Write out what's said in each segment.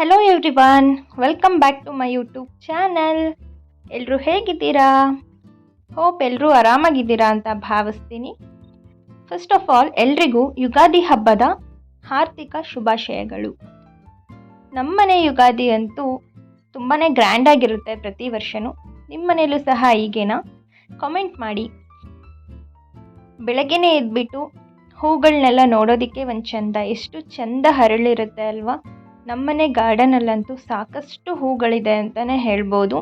Hello everyone welcome back to my YouTube channel ಎಲ್ಲರೂ ಹೇಗಿದ್ದೀರಾ? Hope ಎಲ್ಲರೂ ಆರಾಮಾಗಿದ್ದೀರಾ ಅಂತ ಭಾವಿಸ್ತೀನಿ. ಫಸ್ಟ್ ಆಫ್ ಆಲ್ ಎಲ್ರಿಗೂ ಯುಗಾದಿ ಹಬ್ಬದ ಹಾರ್ದಿಕ ಶುಭಾಶಯಗಳು. ನಮ್ಮನೆ ಯುಗಾದಿ ಅಂತೂ ತುಂಬಾ ಗ್ರ್ಯಾಂಡಾಗಿರುತ್ತೆ ಪ್ರತಿ ವರ್ಷವೂ ನಿಮ್ಮ ಮನೇಲೂ ಸಹ ಹೀಗೇನಾ? ಕಾಮೆಂಟ್ ಮಾಡಿ. ಬೆಳಗ್ಗೆನೇ ಎದ್ಬಿಟ್ಟು ಹೂಗಳನ್ನೆಲ್ಲ ನೋಡೋದಕ್ಕೆ ಒಂದು ಚಂದ, ಎಷ್ಟು ಚಂದ ಹರಳಿರುತ್ತೆ ಅಲ್ವಾ? ನಮ್ಮನೆ ಗಾರ್ಡನಲ್ಲಂತೂ ಸಾಕಷ್ಟು ಹೂಗಳಿದೆ ಅಂತಲೇ ಹೇಳ್ಬೋದು.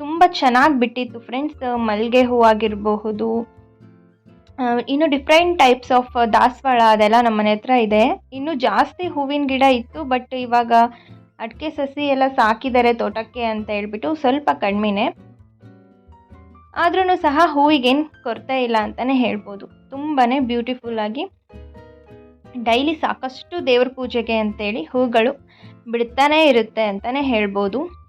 ತುಂಬ ಚೆನ್ನಾಗಿ ಬಿಟ್ಟಿತ್ತು ಫ್ರೆಂಡ್ಸ್. ಮಲ್ಲಿಗೆ ಹೂ ಆಗಿರಬಹುದು. ಇನ್ನು ಡಿಫ್ರೆಂಟ್ ಟೈಪ್ಸ್ ಆಫ್ ದಾಸವಾಳ ಅದೆಲ್ಲ ನಮ್ಮ ಮನೆ ಹತ್ರ ಇದೆ. ಇನ್ನು ಜಾಸ್ತಿ ಹೂವಿನ ಗಿಡ ಇತ್ತು, ಬಟ್ ಇವಾಗ ಅಡಿಕೆ ಸಸಿ ಎಲ್ಲ ಸಾಕಿದ್ದಾರೆ ತೋಟಕ್ಕೆ ಅಂತ ಹೇಳ್ಬಿಟ್ಟು ಸ್ವಲ್ಪ ಕಡಿಮೆನೆ ಆದ್ರೂ ಸಹ ಹೂವಿಗೇನು ಕೊರತೆ ಇಲ್ಲ ಅಂತಲೇ ಹೇಳ್ಬೋದು. ತುಂಬಾ ಬ್ಯೂಟಿಫುಲ್ ಆಗಿ ಡೈಲಿ ಸಾಕಷ್ಟು ದೇವ್ರ ಪೂಜೆಗೆ ಅಂತೇಳಿ ಹೂಗಳು ಬಿಡ್ತಾನೇ ಇರುತ್ತೆ ಅಂತಲೇ ಹೇಳ್ಬೋದು.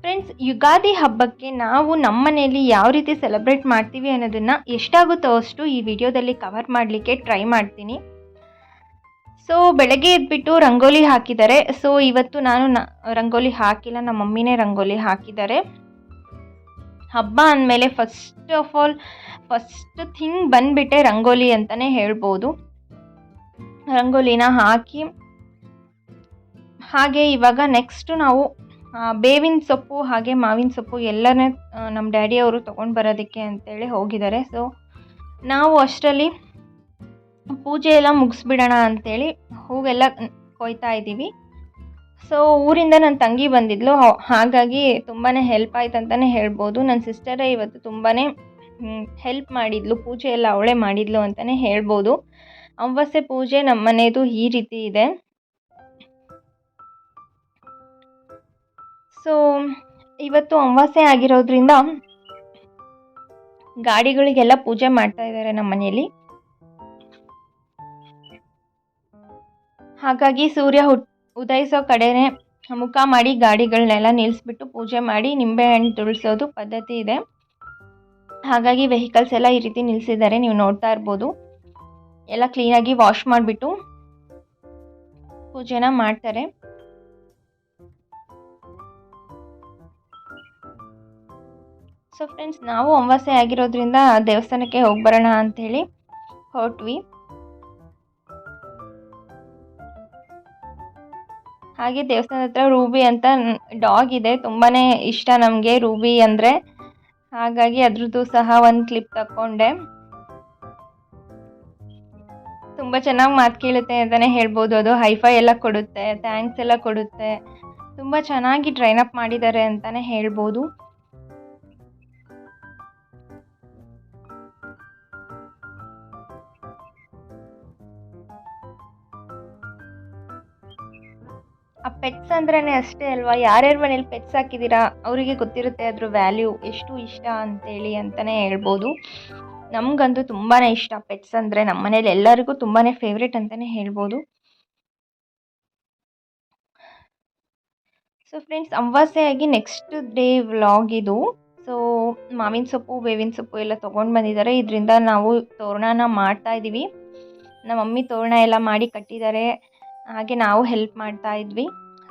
ಫ್ರೆಂಡ್ಸ್ ಯುಗಾದಿ ಹಬ್ಬಕ್ಕೆ ನಾವು ನಮ್ಮ ಮನೆಯಲ್ಲಿ ಯಾವ ರೀತಿ ಸೆಲೆಬ್ರೇಟ್ ಮಾಡ್ತೀವಿ ಅನ್ನೋದನ್ನು ಎಷ್ಟಾಗುತ್ತೋ ಅಷ್ಟು ಈ ವಿಡಿಯೋದಲ್ಲಿ ಕವರ್ ಮಾಡಲಿಕ್ಕೆ ಟ್ರೈ ಮಾಡ್ತೀನಿ. ಸೊ ಬೆಳಗ್ಗೆ ಎದ್ಬಿಟ್ಟು ರಂಗೋಲಿ ಹಾಕಿದ್ದಾರೆ. ಸೊ ಇವತ್ತು ನಾನು ನ, ರಂಗೋಲಿ ಹಾಕಿಲ್ಲ, ನಮ್ಮ ಮಮ್ಮಿನೇ ರಂಗೋಲಿ ಹಾಕಿದ್ದಾರೆ. ಹಬ್ಬ ಅಂದಮೇಲೆ first of all first thing ಬಂದುಬಿಟ್ಟೆ rangoli ಅಂತಲೇ ಹೇಳ್ಬೋದು. ರಂಗೋಲಿನ ಹಾಕಿ, ಹಾಗೆ ಇವಾಗ ನೆಕ್ಸ್ಟು ನಾವು ಬೇವಿನ ಸೊಪ್ಪು ಹಾಗೆ ಮಾವಿನ ಸೊಪ್ಪು ಎಲ್ಲನೇ ನಮ್ಮ ಡ್ಯಾಡಿಯವರು ತೊಗೊಂಡು ಬರೋದಕ್ಕೆ ಅಂತೇಳಿ ಹೋಗಿದ್ದಾರೆ. ಸೊ ನಾವು ಅಷ್ಟರಲ್ಲಿ ಪೂಜೆ ಎಲ್ಲ ಮುಗಿಸ್ಬಿಡೋಣ ಅಂತೇಳಿ ಹೂವೆಲ್ಲ ಕೊಯ್ತಾ ಇದ್ದೀವಿ. ಸೊ ಊರಿಂದ ನನ್ನ ತಂಗಿ ಬಂದಿದ್ಲು. ಹಾಗಾಗಿ ತುಂಬಾ ಹೆಲ್ಪ್ ಆಯ್ತು ಅಂತಲೇ ಹೇಳ್ಬೋದು. ನನ್ನ ಸಿಸ್ಟರೇ ಇವತ್ತು ತುಂಬಾ ಹೆಲ್ಪ್ ಮಾಡಿದ್ಲು, ಪೂಜೆ ಎಲ್ಲ ಅವಳೇ ಮಾಡಿದ್ಲು ಅಂತಲೇ ಹೇಳ್ಬೋದು. ಅಮಾವಾಸ್ಯೆ ಪೂಜೆ ನಮ್ಮ ಮನೆಯದು ಈ ರೀತಿ ಇದೆ. ಸೊ ಇವತ್ತು ಅಮಾವಾಸ್ಯೆ ಆಗಿರೋದ್ರಿಂದ ಗಾಡಿಗಳಿಗೆಲ್ಲ ಪೂಜೆ ಮಾಡ್ತಾ ಇದ್ದಾರೆ ನಮ್ಮ ಮನೆಯಲ್ಲಿ ಹಾಗಾಗಿ ಸೂರ್ಯ ಹುಟ್ ಉದಯಿಸೋ ಕಡೆನೆ ಮುಖ ಮಾಡಿ ಗಾಡಿಗಳನ್ನೆಲ್ಲ ನಿಲ್ಲಿಸ್ಬಿಟ್ಟು ಪೂಜೆ ಮಾಡಿ ನಿಂಬೆಹಣ್ಣು ತುಳಿಸೋದು ಪದ್ಧತಿ ಇದೆ. ಹಾಗಾಗಿ ವೆಹಿಕಲ್ಸ್ ಎಲ್ಲ ಈ ರೀತಿ ನಿಲ್ಲಿಸಿದ್ದಾರೆ ನೀವು ನೋಡ್ತಾ ಇರ್ಬೋದು. ಎಲ್ಲ ಕ್ಲೀನಾಗಿ ವಾಶ್ ಮಾಡಿಬಿಟ್ಟು ಪೂಜೆನ ಮಾಡ್ತಾರೆ. ಸೊ ಫ್ರೆಂಡ್ಸ್ ನಾವು ಅಮಾವಾಸ್ಯೆ ಆಗಿರೋದ್ರಿಂದ ದೇವಸ್ಥಾನಕ್ಕೆ ಹೋಗಿ ಬರೋಣ ಅಂಥೇಳಿ ಹೊರಟ್ವಿ. ಹಾಗೆ ದೇವಸ್ಥಾನದ ಹತ್ರ ರೂಬಿ ಅಂತ ಡಾಗ್ ಇದೆ. ತುಂಬಾ ಇಷ್ಟ ನಮಗೆ ರೂಬಿ ಅಂದರೆ. ಹಾಗಾಗಿ ಅದ್ರದ್ದು ಸಹ ಒಂದು ಕ್ಲಿಪ್ ತಗೊಂಡೆ ತುಂಬ ಚೆನ್ನಾಗಿ ಮಾತು ಕೇಳುತ್ತೆ ಅಂತಲೇ ಹೇಳ್ಬೋದು. ಅದು ಹೈಫೈ ಎಲ್ಲ ಕೊಡುತ್ತೆ ಥ್ಯಾಂಕ್ಸ್ ಎಲ್ಲ ಕೊಡುತ್ತೆ. ತುಂಬ ಚೆನ್ನಾಗಿ ಟ್ರೈನ್ ಅಪ್ ಮಾಡಿದ್ದಾರೆ ಅಂತಲೇ ಹೇಳ್ಬೋದು. ಆ ಪೆಟ್ಸ್ ಅಂದ್ರೇ ಅಷ್ಟೇ ಅಲ್ವಾ? ಯಾರ್ಯಾರ ಮನೇಲಿ ಪೆಟ್ಸ್ ಹಾಕಿದ್ದೀರಾ? ಅವರಿಗೆ ಗೊತ್ತಿರುತ್ತೆ ಅದ್ರ ವ್ಯಾಲ್ಯೂ ಎಷ್ಟು ಇಷ್ಟ ಅಂತೇಳಿ ಅಂತಲೇ ಹೇಳ್ಬೋದು. ನಮಗಂತೂ ತುಂಬಾ ಇಷ್ಟ ಪೆಟ್ಸ್ ಅಂದರೆ ನಮ್ಮ ಮನೇಲಿ ಎಲ್ಲರಿಗೂ ತುಂಬಾ ಫೇವ್ರೇಟ್ ಅಂತಲೇ ಹೇಳ್ಬೋದು. ಸೊ ಫ್ರೆಂಡ್ಸ್ ಅಮಾವಾಸ್ಯೆಯಾಗಿ ನೆಕ್ಸ್ಟ್ ಡೇ ವ್ಲಾಗ್ ಇದು. ಸೊ ಮಾವಿನ ಸೊಪ್ಪು, ಬೇವಿನ ಸೊಪ್ಪು ಎಲ್ಲ ತೊಗೊಂಡು ಬಂದಿದ್ದಾರೆ. ಇದರಿಂದ ನಾವು ತೋರಣನ ಮಾಡ್ತಾ ಇದ್ದೀವಿ. ನಮ್ಮ ಮಮ್ಮಿ ತೋರಣ ಎಲ್ಲ ಮಾಡಿ ಕಟ್ಟಿದ್ದಾರೆ. ಹಾಗೆ ನಾವು ಹೆಲ್ಪ್ ಮಾಡ್ತಾ ಇದ್ವಿ.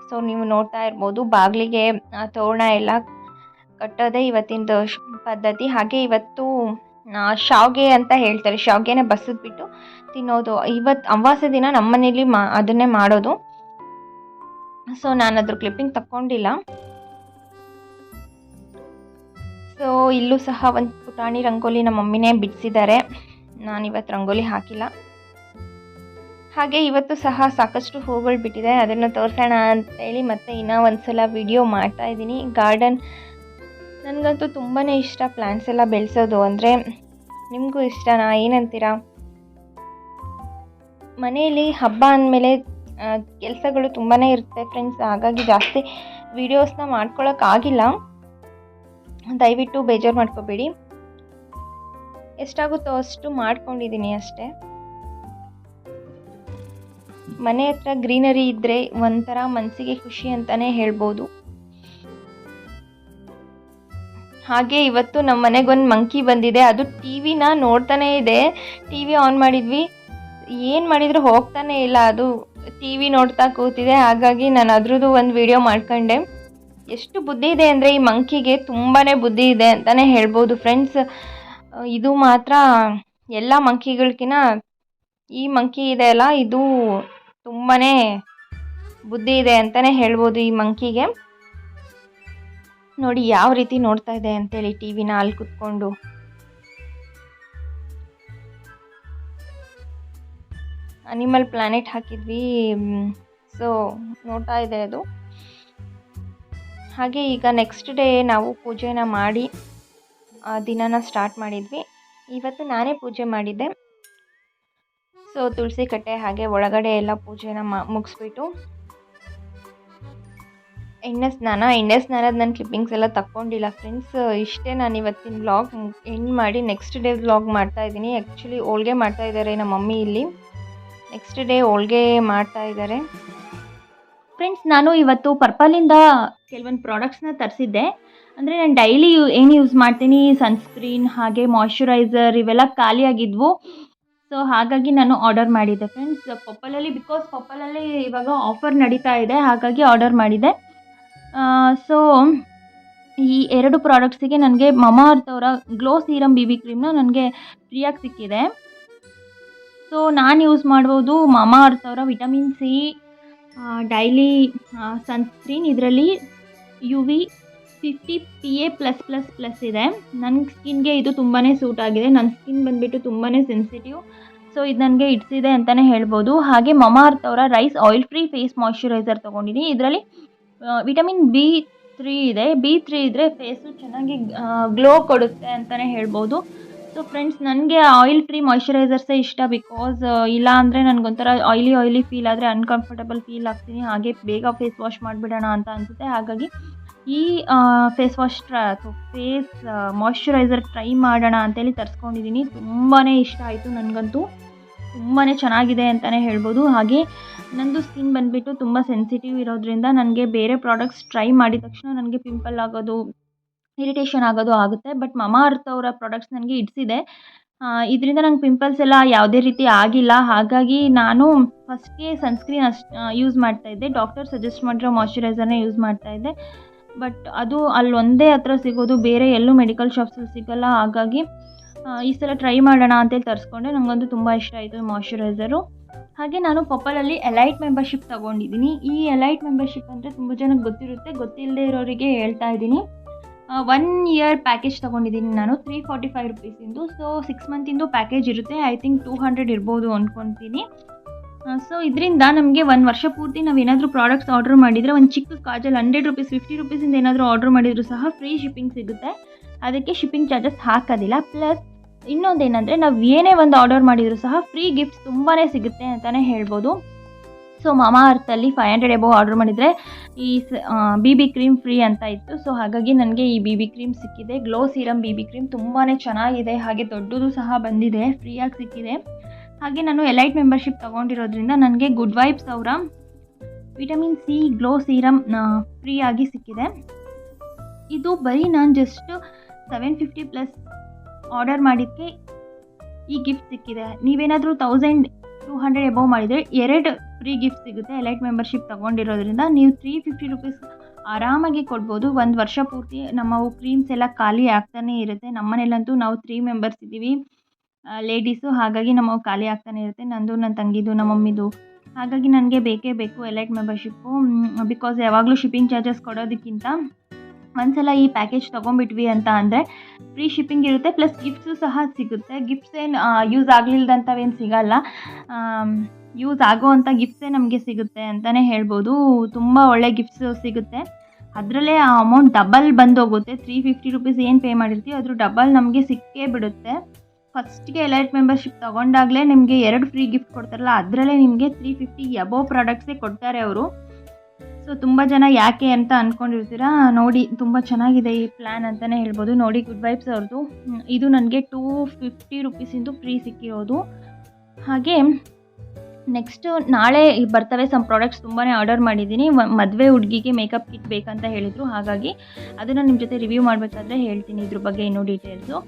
ಸೊ ನೀವು ನೋಡ್ತಾ ಇರ್ಬೋದು, ಬಾಗಿಲಿಗೆ ತೋರಣ ಎಲ್ಲ ಕಟ್ಟೋದೇ ಇವತ್ತಿನ ಪದ್ಧತಿ. ಹಾಗೆ ಇವತ್ತು ಶಾವ್ಗೆ ಅಂತ ಹೇಳ್ತಾರೆ. ಶಾವ್ಗೆನ ಬಸಿದ್ಬಿಟ್ಟು ತಿನ್ನೋದು. ಇವತ್ತು ಅಮಾವಾಸ್ಯೆ ದಿನ ನಮ್ಮ ಮನೇಲಿ ಮಾ, ಅದನ್ನೇ ಮಾಡೋದು. ಸೊ ನಾನು ಅದ್ರ ಕ್ಲಿಪ್ಪಿಂಗ್ ತಕ್ಕೊಂಡಿಲ್ಲ. ಸೊ ಇಲ್ಲೂ ಸಹ ಒಂದು ಪುಟಾಣಿ ರಂಗೋಲಿ ನಮ್ಮ ಮಮ್ಮಿನೇ ಬಿಡಿಸಿದ್ದಾರೆ ನಾನು ಇವತ್ತು ರಂಗೋಲಿ ಹಾಕಿಲ್ಲ. ಹಾಗೆ ಇವತ್ತು ಸಹ ಸಾಕಷ್ಟು ಹೂಗಳು ಬಿಟ್ಟಿದೆ. ಅದನ್ನು ತೋರಿಸೋಣ ಅಂತೇಳಿ ಮತ್ತೆ ಇನ್ನೂ ಒಂದು ಸಲ ವಿಡಿಯೋ ಮಾಡ್ತಾ ಇದ್ದೀನಿ. ಗಾರ್ಡನ್ ನನಗಂತೂ ತುಂಬಾ ಇಷ್ಟ ಪ್ಲ್ಯಾಂಟ್ಸ್ ಎಲ್ಲ ಬೆಳೆಸೋದು. ಅಂದರೆ ನಿಮಗೂ ಇಷ್ಟನಾ? ಏನಂತೀರಾ? ಮನೆಯಲ್ಲಿ ಹಬ್ಬ ಅಂದಮೇಲೆ ಕೆಲಸಗಳು ತುಂಬಾ ಇರುತ್ತೆ ಫ್ರೆಂಡ್ಸ್ ಹಾಗಾಗಿ ಜಾಸ್ತಿ ವೀಡಿಯೋಸ್ನ ಮಾಡ್ಕೊಳ್ಳೋಕ್ಕಾಗಿಲ್ಲ ದಯವಿಟ್ಟು ಬೇಜಾರು ಮಾಡ್ಕೋಬೇಡಿ. ಎಷ್ಟಾಗುತ್ತೋ ಅಷ್ಟು ಮಾಡ್ಕೊಂಡಿದ್ದೀನಿ ಅಷ್ಟೇ. ಮನೆ ಹತ್ರ ಗ್ರೀನರಿ ಇದ್ದರೆ ಒಂಥರ ಮನಸ್ಸಿಗೆ ಖುಷಿ ಅಂತಲೇ ಹೇಳ್ಬೋದು. ಹಾಗೆ ಇವತ್ತು ನಮ್ಮ ಮನೆಗೊಂದು ಮಂಕಿ ಬಂದಿದೆ. ಅದು ಟಿ ವಿನ ನೋಡ್ತಾನೇ ಇದೆ. ಟಿ ವಿ ಆನ್ ಮಾಡಿದ್ವಿ. ಏನು ಮಾಡಿದ್ರು ಹೋಗ್ತಾನೆ ಇಲ್ಲ. ಅದು ಟಿ ವಿ ನೋಡ್ತಾ ಕೂತಿದೆ. ಹಾಗಾಗಿ ನಾನು ಅದ್ರದ್ದು ಒಂದು ವಿಡಿಯೋ ಮಾಡ್ಕೊಂಡೆ. ಎಷ್ಟು ಬುದ್ಧಿ ಇದೆ ಅಂದರೆ ಈ ಮಂಕಿಗೆ ತುಂಬಾ ಬುದ್ಧಿ ಇದೆ ಅಂತಲೇ ಹೇಳ್ಬೋದು ಫ್ರೆಂಡ್ಸ್ ಇದು ಮಾತ್ರ ಎಲ್ಲ ಮಂಕಿಗಳಿಗಿನ ಈ ಮಂಕಿ ಇದೆ ಅಲ್ಲ. ಇದು ತುಂಬಾ ಬುದ್ಧಿ ಇದೆ ಅಂತಲೇ ಹೇಳ್ಬೋದು ಈ ಮಂಕಿಗೆ ನೋಡಿ ಯಾವ ರೀತಿ ನೋಡ್ತಾ ಇದೆ ಅಂತೇಳಿ ಟಿ ವಿನ ಅಲ್ಲಿ ಕುತ್ಕೊಂಡು. ಅನಿಮಲ್ ಪ್ಲಾನೆಟ್ ಹಾಕಿದ್ವಿ ಸೊ ನೋಡ್ತಾ ಇದೆ ಅದು. ಹಾಗೆ ಈಗ ನೆಕ್ಸ್ಟ್ ಡೇ ನಾವು ಪೂಜೆನ ಮಾಡಿ ದಿನನ ಸ್ಟಾರ್ಟ್ ಮಾಡಿದ್ವಿ. ಇವತ್ತು ನಾನೇ ಪೂಜೆ ಮಾಡಿದ್ದೆ. ಸೊ ತುಳಸಿ ಕಟ್ಟೆ ಹಾಗೆ ಒಳಗಡೆ ಎಲ್ಲ ಪೂಜೆನ ಮುಗಿಸ್ಬಿಟ್ಟು ಎಣ್ಣೆ ಸ್ನಾನ ಎಣ್ಣೆ ಸ್ನಾನದ ನನ್ನ ಕ್ಲಿಪ್ಪಿಂಗ್ಸ್ ಎಲ್ಲ ತಕ್ಕೊಂಡಿಲ್ಲ. ಫ್ರೆಂಡ್ಸ್ ಇಷ್ಟೇ ನಾನು ಇವತ್ತಿನ ವ್ಲಾಗ್ ಎಂಡ್ ಮಾಡಿ ನೆಕ್ಸ್ಟ್ ಡೇ ವ್ಲಾಗ್ ಮಾಡ್ತಾ ಇದ್ದೀನಿ. ಆ್ಯಕ್ಚುಲಿ ಹೋಳ್ಗೆ ಮಾಡ್ತಾ ಇದ್ದಾರೆ ನಮ್ಮ ಮಮ್ಮಿ ಇಲ್ಲಿ. ನೆಕ್ಸ್ಟ್ ಡೇ ಹೋಳ್ಗೆ ಮಾಡ್ತಾ ಇದ್ದಾರೆ ಫ್ರೆಂಡ್ಸ್ ನಾನು ಇವತ್ತು ಪರ್ಪಲಿಂದ ಕೆಲವೊಂದು ಪ್ರಾಡಕ್ಟ್ಸ್ನ ತರಿಸಿದ್ದೆ. ಅಂದರೆ ನಾನು ಡೈಲಿ ಏನು ಯೂಸ್ ಮಾಡ್ತೀನಿ? ಸನ್ಸ್ಕ್ರೀನ್ ಹಾಗೆ ಮಾಯ್ಶ್ಚರೈಸರ್ ಇವೆಲ್ಲ ಖಾಲಿಯಾಗಿದ್ವು ಸೊ ಹಾಗಾಗಿ ನಾನು ಆರ್ಡರ್ ಮಾಡಿದ್ದೆ. ಫ್ರೆಂಡ್ಸ್ ಪಪ್ಪಲಲ್ಲಿ ಬಿಕಾಸ್ ಪಪ್ಪಲಲ್ಲಿ ಇವಾಗ ಆಫರ್ ನಡೀತಾ ಇದೆ, ಹಾಗಾಗಿ ಆರ್ಡರ್ ಮಾಡಿದೆ ಸೊ ಈ ಎರಡು ಪ್ರಾಡಕ್ಟ್ಸಿಗೆ ನನಗೆ ಮಮಾ ಅರ್ತ್ ಅವರ ಗ್ಲೋ ಸೀರಮ್ ಬಿ ಬಿ ಕ್ರೀಮ್ನ ನನಗೆ ಫ್ರೀಯಾಗಿ ಸಿಕ್ಕಿದೆ. ಸೊ ನಾನು ಯೂಸ್ ಮಾಡ್ಬೋದು ಮಮಾ ಅರ್ತ್ ಅವರ ವಿಟಮಿನ್ ಸಿ ಡೈಲಿ ಸನ್ಸ್ಕ್ರೀನ್ ಇದರಲ್ಲಿ U V fifty P A plus plus plus ಇದೆ. ನನ್ನ ಸ್ಕಿನ್ಗೆ ಇದು ತುಂಬಾ ಸೂಟ್ ಆಗಿದೆ. ನನ್ನ ಸ್ಕಿನ್ ಬಂದುಬಿಟ್ಟು ತುಂಬಾ ಸೆನ್ಸಿಟಿವ್ ಸೊ ಇದು ನನಗೆ ಇಡ್ಸಿದೆ ಅಂತಲೇ ಹೇಳ್ಬೋದು. ಹಾಗೆ ಮಮಾ ಅರ್ತ್ ಅವರ rice oil free face moisturiser ತೊಗೊಂಡಿದ್ದೀನಿ ಇದರಲ್ಲಿ ವಿಟಮಿನ್ ಬಿ ತ್ರೀ ಇದೆ. ಬಿ ತ್ರೀ ಇದ್ದರೆ ಫೇಸು ಚೆನ್ನಾಗಿ ಗ್ಲೋ ಕೊಡುತ್ತೆ ಅಂತಲೇ ಹೇಳ್ಬೋದು. ಸೊ ಫ್ರೆಂಡ್ಸ್ ನನಗೆ ಆಯಿಲ್ ಫ್ರೀ ಮಾಯ್ಶ್ಚರೈಸರ್ಸೇ ಇಷ್ಟ ಬಿಕಾಸ್ ಇಲ್ಲ ಅಂದರೆ ನನಗೊಂಥರ ಆಯ್ಲಿ ಆಯ್ಲಿ ಫೀಲ್ ಆದರೆ ಅನ್ಕಂಫರ್ಟಬಲ್ ಫೀಲ್ ಆಗ್ತೀನಿ. ಹಾಗೆ ಬೇಗ ಫೇಸ್ ವಾಶ್ ಮಾಡಿಬಿಡೋಣ ಅಂತ ಅನಿಸುತ್ತೆ. ಹಾಗಾಗಿ ಈ ಫೇಸ್ ವಾಶ್ ಟ್ರ ಫೇಸ್ ಮಾಯ್ಶ್ಚರೈಸರ್ ಟ್ರೈ ಮಾಡೋಣ ಅಂತೇಳಿ ತರಿಸ್ಕೊಂಡಿದ್ದೀನಿ ತುಂಬಾ ಇಷ್ಟ ಆಯಿತು ನನಗಂತೂ. ತುಂಬಾ ಚೆನ್ನಾಗಿದೆ ಅಂತಲೇ ಹೇಳ್ಬೋದು. ಹಾಗೆ ನನ್ನದು ಸ್ಕಿನ್ ಬಂದುಬಿಟ್ಟು ತುಂಬ ಸೆನ್ಸಿಟಿವ್ ಇರೋದ್ರಿಂದ ನನಗೆ ಬೇರೆ ಪ್ರಾಡಕ್ಟ್ಸ್ ಟ್ರೈ ಮಾಡಿದ ತಕ್ಷಣ ನನಗೆ ಪಿಂಪಲ್ ಆಗೋದು ಇರಿಟೇಷನ್ ಆಗೋದು ಆಗುತ್ತೆ. ಬಟ್ ಮಮಾ ಅರ್ಥ ಅವರ ಪ್ರಾಡಕ್ಟ್ಸ್ ನನಗೆ ಇಡಿಸಿದೆ. ಇದರಿಂದ ನಂಗೆ ಪಿಂಪಲ್ಸ್ ಎಲ್ಲ ಯಾವುದೇ ರೀತಿ ಆಗಿಲ್ಲ. ಹಾಗಾಗಿ ನಾನು ಫಸ್ಟ್ಗೆ ಸನ್ಸ್ಕ್ರೀನ್ ಅಷ್ಟು ಯೂಸ್ ಮಾಡ್ತಾಯಿದ್ದೆ ಡಾಕ್ಟರ್ ಸಜೆಸ್ಟ್ ಮಾಡಿರೋ ಮಾಯ್ಶ್ಚರೈಸರ್ನೇ ಯೂಸ್ ಮಾಡ್ತಾಯಿದ್ದೆ ಬಟ್ ಅದು ಅಲ್ಲಿ ಒಂದೇ ಹತ್ರ ಸಿಗೋದು, ಬೇರೆ ಎಲ್ಲೂ ಮೆಡಿಕಲ್ ಶಾಪ್ಸಲ್ಲಿ ಸಿಗೋಲ್ಲ. ಹಾಗಾಗಿ ಈ ಸಲ ಟ್ರೈ ಮಾಡೋಣ ಅಂತೇಳಿ ತರಿಸ್ಕೊಂಡೆ. ನನಗಂತೂ ತುಂಬ ಇಷ್ಟ ಆಯಿತು ಮಾಯ್ಶ್ಚರೈಸರು ಹಾಗೆ ನಾನು ಪಪ್ಪಲಲ್ಲಿ ಎಲೈಟ್ ಮೆಂಬರ್ಶಿಪ್ ತೊಗೊಂಡಿದ್ದೀನಿ. ಈ ಎಲೈಟ್ ಮೆಂಬರ್ಶಿಪ್ ಅಂದರೆ ತುಂಬ ಜನಕ್ಕೆ ಗೊತ್ತಿರುತ್ತೆ. ಗೊತ್ತಿಲ್ಲದೆ ಇರೋರಿಗೆ ಹೇಳ್ತಾ ಇದ್ದೀನಿ. ಒನ್ ಇಯರ್ ಪ್ಯಾಕೇಜ್ ತೊಗೊಂಡಿದ್ದೀನಿ ನಾನು. ತ್ರೀ ಫಾರ್ಟಿ ಫೈವ್ ರುಪೀಸಿಂದು ಸೊ ಸಿಕ್ಸ್ ಮಂತಿಂದು ಪ್ಯಾಕೇಜ್ ಇರುತ್ತೆ. ಐ ಥಿಂಕ್ ಟೂ ಹಂಡ್ರೆಡ್ ಇರ್ಬೋದು ಅಂದ್ಕೊತೀನಿ ಸೊ ಇದರಿಂದ ನಮಗೆ ಒಂದು ವರ್ಷ ಪೂರ್ತಿ ನಾವು ಏನಾದರೂ ಪ್ರಾಡಕ್ಟ್ಸ್ ಆರ್ಡರ್ ಮಾಡಿದರೆ ಒಂದು ಚಿಕ್ಕ ಕಾಜಲ್ಲಿ ಹಂಡ್ರೆಡ್ ರುಪೀಸ್ ಫಿಫ್ಟಿ ರುಪೀಸಿಂದ ಏನಾದರೂ ಆರ್ಡರ್ ಮಾಡಿದರೂ ಸಹ ಫ್ರೀ ಶಿಪ್ಪಿಂಗ್ ಸಿಗುತ್ತೆ. ಅದಕ್ಕೆ ಶಿಪ್ಪಿಂಗ್ ಚಾರ್ಜಸ್ ಹಾಕೋದಿಲ್ಲ. ಪ್ಲಸ್ ಇನ್ನೊಂದೇನೆಂದರೆ ನಾವು ಏನೇ ಒಂದು ಆರ್ಡರ್ ಮಾಡಿದರೂ ಸಹ ಫ್ರೀ ಗಿಫ್ಟ್ಸ್ ತುಂಬಾ ಸಿಗುತ್ತೆ ಅಂತಲೇ ಹೇಳ್ಬೋದು. ಸೊ ಮಾಮಾ ಅರ್ಥಲ್ಲಿ ಫೈವ್ ಹಂಡ್ರೆಡ್ ಎಬೋ ಆರ್ಡರ್ ಮಾಡಿದರೆ ಈ ಬಿ ಬಿ ಕ್ರೀಮ್ ಫ್ರೀ ಅಂತ ಇತ್ತು. ಸೊ ಹಾಗಾಗಿ ನನಗೆ ಈ ಬಿ ಬಿ ಕ್ರೀಮ್ ಸಿಕ್ಕಿದೆ. Glow serum B B cream ತುಂಬಾ ಚೆನ್ನಾಗಿದೆ. ಹಾಗೆ ದೊಡ್ಡದು ಸಹ ಬಂದಿದೆ. ಫ್ರೀಯಾಗಿ ಸಿಕ್ಕಿದೆ. ಹಾಗೆ ನಾನು ಎಲೈಟ್ ಮೆಂಬರ್ಶಿಪ್ ತೊಗೊಂಡಿರೋದ್ರಿಂದ ನನಗೆ ಗುಡ್ ವೈಬ್ಸ್ ಅವರ ವಿಟಮಿನ್ ಸಿ ಗ್ಲೋ ಸೀರಮ್ ಫ್ರೀಯಾಗಿ ಸಿಕ್ಕಿದೆ. ಇದು ಬರೀ ನಾನು just seven fifty plus order ಮಾಡಿದ್ದಕ್ಕೆ ಈ ಗಿಫ್ಟ್ ಸಿಕ್ಕಿದೆ. ನೀವೇನಾದರೂ ತೌಸಂಡ್ ಟೂ ಹಂಡ್ರೆಡ್ ಎಬವ್ ಮಾಡಿದರೆ ಎರಡು ಫ್ರೀ ಗಿಫ್ಟ್ ಸಿಗುತ್ತೆ. ಎಲೈಟ್ ಮೆಂಬರ್ಶಿಪ್ ತೊಗೊಂಡಿರೋದ್ರಿಂದ ನೀವು ತ್ರೀ ಫಿಫ್ಟಿ ರುಪೀಸ್ ಆರಾಮಾಗಿ ಕೊಡ್ಬೋದು. ಒಂದು ವರ್ಷ ಪೂರ್ತಿ ನಮ್ಮ ಕ್ರೀಮ್ಸ್ ಎಲ್ಲ ಖಾಲಿ ಆಗ್ತಾನೇ ಇರುತ್ತೆ. ನಮ್ಮನೇಲಂತೂ ನಾವು ತ್ರೀ ಮೆಂಬರ್ಸ್ ಇದ್ದೀವಿ. ಲೇಡೀಸು ಹಾಗಾಗಿ ನಮ್ಮವು ಖಾಲಿ ಆಗ್ತಾನೆ ಇರುತ್ತೆ. ನಂದು ನನ್ನ ತಂಗಿದು, ನಮ್ಮ ಮಮ್ಮಿದು. ಹಾಗಾಗಿ ನನಗೆ ಬೇಕೇ ಬೇಕು ಎಲೈಟ್ ಮೆಂಬರ್ಶಿಪ್ಪು ಬಿಕಾಸ್ ಯಾವಾಗಲೂ ಶಿಪ್ಪಿಂಗ್ ಚಾರ್ಜಸ್ ಕೊಡೋದಕ್ಕಿಂತ ಒಂದ್ಸಲ ಈ ಪ್ಯಾಕೇಜ್ ತೊಗೊಂಬಿಟ್ವಿ ಅಂತ ಅಂದರೆ ಫ್ರೀ ಶಿಪ್ಪಿಂಗ್ ಇರುತ್ತೆ ಪ್ಲಸ್ ಗಿಫ್ಟ್ಸು ಸಹ ಸಿಗುತ್ತೆ. ಗಿಫ್ಟ್ಸ್ ಏನು ಯೂಸ್ ಆಗಲಿಲ್ದಂಥವೇನು ಸಿಗಲ್ಲ. ಯೂಸ್ ಆಗೋವಂಥ ಗಿಫ್ಟ್ಸೇ ನಮಗೆ ಸಿಗುತ್ತೆ ಅಂತಲೇ ಹೇಳ್ಬೋದು. ತುಂಬ ಒಳ್ಳೆ ಗಿಫ್ಟ್ಸು ಸಿಗುತ್ತೆ. ಅದರಲ್ಲೇ ಆ ಅಮೌಂಟ್ ಡಬಲ್ ಬಂದೋಗುತ್ತೆ. ತ್ರೀ ಫಿಫ್ಟಿ ರುಪೀಸ್ ಏನು ಪೇ ಮಾಡಿರ್ತೀವಿ ಅದ್ರ ಡಬಲ್ ನಮಗೆ ಸಿಕ್ಕೇ ಬಿಡುತ್ತೆ. ಫಸ್ಟ್ಗೆ ಎಲೈಟ್ ಮೆಂಬರ್ಶಿಪ್ ತೊಗೊಂಡಾಗಲೇ ನಿಮಗೆ ಎರಡು ಫ್ರೀ ಗಿಫ್ಟ್ ಕೊಡ್ತಾರಲ್ಲ, ಅದರಲ್ಲೇ ನಿಮಗೆ ತ್ರೀ ಫಿಫ್ಟಿ ಎಬೋ ಪ್ರಾಡಕ್ಟ್ಸೇ ಕೊಡ್ತಾರೆ ಅವರು. ಸೊ ತುಂಬ ಜನ ಯಾಕೆ ಅಂತ ಅಂದ್ಕೊಂಡಿರ್ತೀರಾ ನೋಡಿ, ತುಂಬ ಚೆನ್ನಾಗಿದೆ ಈ ಪ್ಲ್ಯಾನ್ ಅಂತಲೇ ಹೇಳ್ಬೋದು. ನೋಡಿ ಗುಡ್ ವೈಬ್ಸ್ ಅವ್ರದ್ದು ಇದು ನನಗೆ ಟೂ ಫಿಫ್ಟಿ ರುಪೀಸಿಂದು ಫ್ರೀ ಸಿಕ್ಕಿರೋದು. ಹಾಗೆ ನೆಕ್ಸ್ಟು ನಾಳೆ ಬರ್ತವೆ ಸಮ್ ಪ್ರಾಡಕ್ಟ್ಸ್ ತುಂಬಾ ಆರ್ಡರ್ ಮಾಡಿದ್ದೀನಿ. ಮದುವೆ ಹುಡುಗಿಗೆ ಮೇಕಪ್ ಕಿಟ್ ಬೇಕಂತ ಹೇಳಿದರು. ಹಾಗಾಗಿ, ಅದನ್ನು ನಿಮ್ಮ ಜೊತೆ ರಿವ್ಯೂ ಮಾಡಬೇಕಾದ್ರೆ ಹೇಳ್ತೀನಿ ಇದ್ರ ಬಗ್ಗೆ ಇನ್ನೂ ಡೀಟೇಲ್ಸು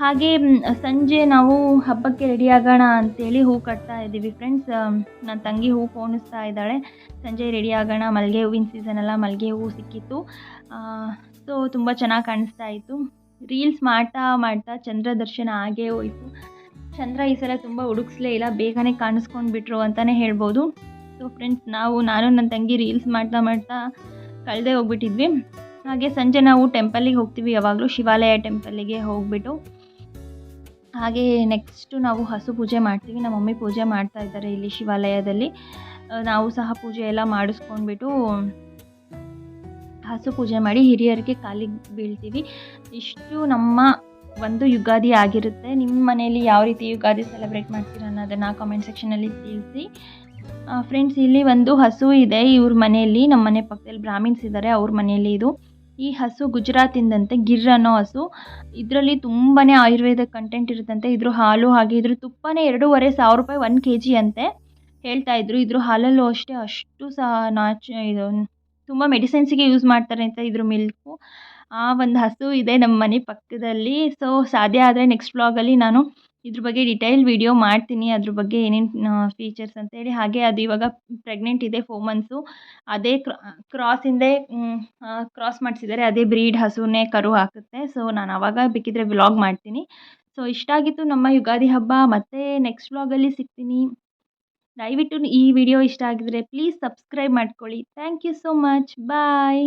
ಹಾಗೆ ಸಂಜೆ ನಾವು ಹಬ್ಬಕ್ಕೆ ರೆಡಿ ಆಗೋಣ ಅಂತೇಳಿ ಹೂ ಕಟ್ತಾ ಇದ್ದೀವಿ ಫ್ರೆಂಡ್ಸ್ ನನ್ನ ತಂಗಿ ಹೂ ಪೋಣಿಸ್ತಾ ಇದ್ದಾಳೆ. ಸಂಜೆ ರೆಡಿ ಆಗೋಣ ಮಲ್ಲಿಗೆ ಹೂವಿನ ಸೀಸನ್ ಎಲ್ಲ ಮಲ್ಲಿಗೆ ಹೂವು ಸಿಕ್ಕಿತ್ತು. ಸೊ ತುಂಬ ಚೆನ್ನಾಗಿ ಕಾಣಿಸ್ತಾ ಇತ್ತು. ರೀಲ್ಸ್ ಮಾಡ್ತಾ ಮಾಡ್ತಾ ಚಂದ್ರ ದರ್ಶನ ಆಗೇ ಹೋಯಿತು. ಚಂದ್ರ ಈ ಸಲ ತುಂಬ ಹುಡುಕ್ಸ್ಲೇ ಇಲ್ಲ, ಬೇಗನೆ ಕಾಣಿಸ್ಕೊಂಡು ಬಿಟ್ರು ಅಂತಲೇ ಹೇಳ್ಬೋದು. ಸೊ ಫ್ರೆಂಡ್ಸ್ ನಾವು, ನಾನು ನನ್ನ ತಂಗಿ ರೀಲ್ಸ್ ಮಾಡ್ತಾ ಮಾಡ್ತಾ ಕಳೆದೇ ಹೋಗ್ಬಿಟ್ಟಿದ್ವಿ. ಹಾಗೆ ಸಂಜೆ ನಾವು ಟೆಂಪಲ್ಲಿಗೆ ಹೋಗ್ತೀವಿ, ಯಾವಾಗಲೂ ಶಿವಾಲಯ ಟೆಂಪಲ್ಲಿಗೆ ಹೋಗ್ಬಿಟ್ಟು. ಹಾಗೆ ನೆಕ್ಸ್ಟು ನಾವು ಹಸು ಪೂಜೆ ಮಾಡ್ತೀವಿ. ನಮ್ಮ ಮಮ್ಮಿ ಪೂಜೆ ಮಾಡ್ತಾ ಇದ್ದಾರೆ ಇಲ್ಲಿ ಶಿವಾಲಯದಲ್ಲಿ. ನಾವು ಸಹ ಪೂಜೆ ಎಲ್ಲ ಮಾಡಿಸ್ಕೊಂಡ್ಬಿಟ್ಟು ಹಸು ಪೂಜೆ ಮಾಡಿ ಹಿರಿಯರಿಗೆ ಕಾಲಿಗೆ ಬೀಳ್ತೀವಿ. ಇಷ್ಟು ನಮ್ಮ ಒಂದು ಯುಗಾದಿ ಆಗಿರುತ್ತೆ. ನಿಮ್ಮ ಮನೆಯಲ್ಲಿ ಯಾವ ರೀತಿ ಯುಗಾದಿ ಸೆಲೆಬ್ರೇಟ್ ಮಾಡ್ತೀರಾ ಅನ್ನೋದನ್ನು ಕಾಮೆಂಟ್ ಸೆಕ್ಷನಲ್ಲಿ ತಿಳಿಸಿ. ಫ್ರೆಂಡ್ಸ್ ಇಲ್ಲಿ ಒಂದು ಹಸು ಇದೆ ಇವ್ರ ಮನೆಯಲ್ಲಿ ನಮ್ಮ ಮನೆ ಪಕ್ಕದಲ್ಲಿ ಬ್ರಾಹ್ಮಿನ್ಸ್ ಇದ್ದಾರೆ ಅವ್ರ ಮನೆಯಲ್ಲಿ ಇದು. ಈ ಹಸು ಗುಜರಾತಿಂದಂತೆ ಗಿರ್ ಅನ್ನೋ ಹಸು. ಇದರಲ್ಲಿ ತುಂಬಾ ಆಯುರ್ವೇದ ಕಂಟೆಂಟ್ ಇರುತ್ತಂತೆ. ಇದ್ರ ಹಾಲು ಹಾಗೆ, ಇದ್ರ ತುಪ್ಪನೇ ಎರಡೂವರೆ ಸಾವಿರ ರೂಪಾಯಿ ಒಂದು ಕೆ ಜಿ ಅಂತೆ. ಹೇಳ್ತಾ ಇದ್ರು, ಇದ್ರ ಹಾಲಲ್ಲೂ ಅಷ್ಟೇ, ಅಷ್ಟು ಸಹ ನಾಚ, ಇದು, ತುಂಬ ಮೆಡಿಸಿನ್ಸಿಗೆ ಯೂಸ್ ಮಾಡ್ತಾರೆ ಅಂತ ಇದ್ರ ಮಿಲ್ಕು. ಆ ಒಂದು ಹಸು ಇದೆ ನಮ್ಮ ಮನೆ ಪಕ್ಕದಲ್ಲಿ. ಸೊ ಸಾಧ್ಯ ಆದರೆ ನೆಕ್ಸ್ಟ್ ವ್ಲಾಗಲ್ಲಿ ನಾನು ಇದ್ರ ಬಗ್ಗೆ ಡಿಟೈಲ್ ವಿಡಿಯೋ ಮಾಡ್ತೀನಿ. ಅದ್ರ ಬಗ್ಗೆ ಏನೇನು ಫೀಚರ್ಸ್ ಅಂತೇಳಿ. ಹಾಗೆ ಅದು ಇವಾಗ ಪ್ರೆಗ್ನೆಂಟ್ ಇದೆ ಫೋರ್ ಮಂತ್ಸು ಅದೇ ಕ್ರಾಸಿಂದೇ ಕ್ರಾಸ್ ಮಾಡಿಸಿದ್ದಾರೆ ಅದೇ ಬ್ರೀಡ್ ಹಸುನೇ ಕರು ಹಾಕುತ್ತೆ. ಸೊ ನಾನು ಅವಾಗ ಬೇಕಿದ್ರೆ ವ್ಲಾಗ್ ಮಾಡ್ತೀನಿ. ಸೊ ಇಷ್ಟ ಆಗಿತ್ತು ನಮ್ಮ ಯುಗಾದಿ ಹಬ್ಬ. ಮತ್ತೆ ನೆಕ್ಸ್ಟ್ ವ್ಲಾಗಲ್ಲಿ ಸಿಗ್ತೀನಿ. ದಯವಿಟ್ಟು ಈ ವಿಡಿಯೋ ಇಷ್ಟ ಆಗಿದ್ರೆ ಪ್ಲೀಸ್ ಸಬ್ಸ್ಕ್ರೈಬ್ ಮಾಡ್ಕೊಳ್ಳಿ. Thank you so much bye